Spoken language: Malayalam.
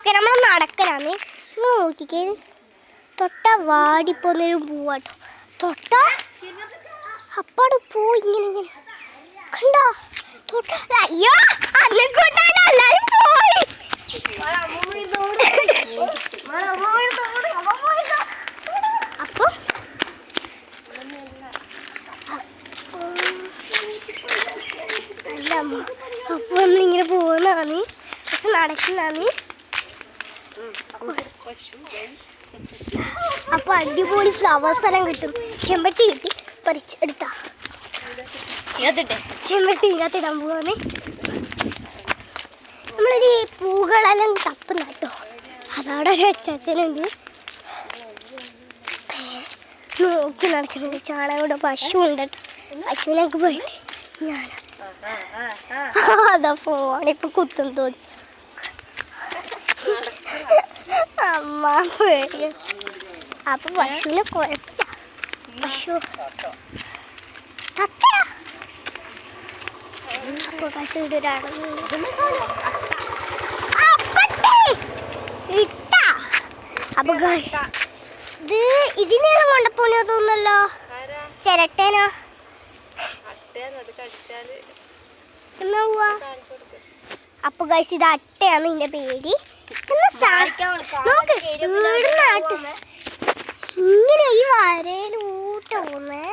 ഓക്കെ നമ്മൾ നടക്കലാണ് നിങ്ങൾ നോക്കിക്കേ. തൊട്ട വാടിപ്പോന്നൊരു പൂവാട്ടോ. തൊട്ട? അപ്പാട് പൂ ഇങ്ങനെ ഇങ്ങനെ. കണ്ടോ? തൊട്ട. അയ്യോ അന്നെ കൊണ്ടാണ് എല്ലാരും പോയി. അപ്പൊ. അപ്പൊ നമ്മളിങ്ങനെ പോകുന്നതാണ് പക്ഷെ നടക്കുന്നതാണ് അപ്പൊ അടിപൊളി ഫ്ലവേഴ്സ് എല്ലാം കിട്ടും. ചെമ്പട്ടി കിട്ടി. പറിച്ചെടുത്താ ചെമ്പട്ടി ഇതിനകത്ത് ഇടാൻ പോവാണ് നമ്മളൊരു പൂകളെല്ലാം തപ്പുന്ന കേട്ടോ. അതവിടെ ഒരു അച്ചാച്ചനുണ്ട്. നോക്കി നടക്കുന്നത് ചാണകയുടെ പശു ഉണ്ട് പശുവിനൊക്കെ പോയിട്ട് ഞാൻ അതാ ഫോണിപ്പോ കുത്തും തോന്നി. അമ്മ പേടിയ അപ്പൊ പശുവിനെ കുഴപ്പമില്ല പശു തത്തയാ അപ്പൊ ഒരാളുണ്ട് ഇട്ടാ അപ്പൊ ഇത് ഇതിനേരം കൊണ്ടപ്പോണോ തോന്നല്ലോ ചിരട്ടേനോ അപ്പൊ ഗൈസ് ഇത് അട്ടയാണ് ഇതിന്റെ പേര് എന്നാ നോക്ക് വീടിനാട്ട് ഇങ്ങനെ ഈ വരയിലൂട്ട പോന്നേ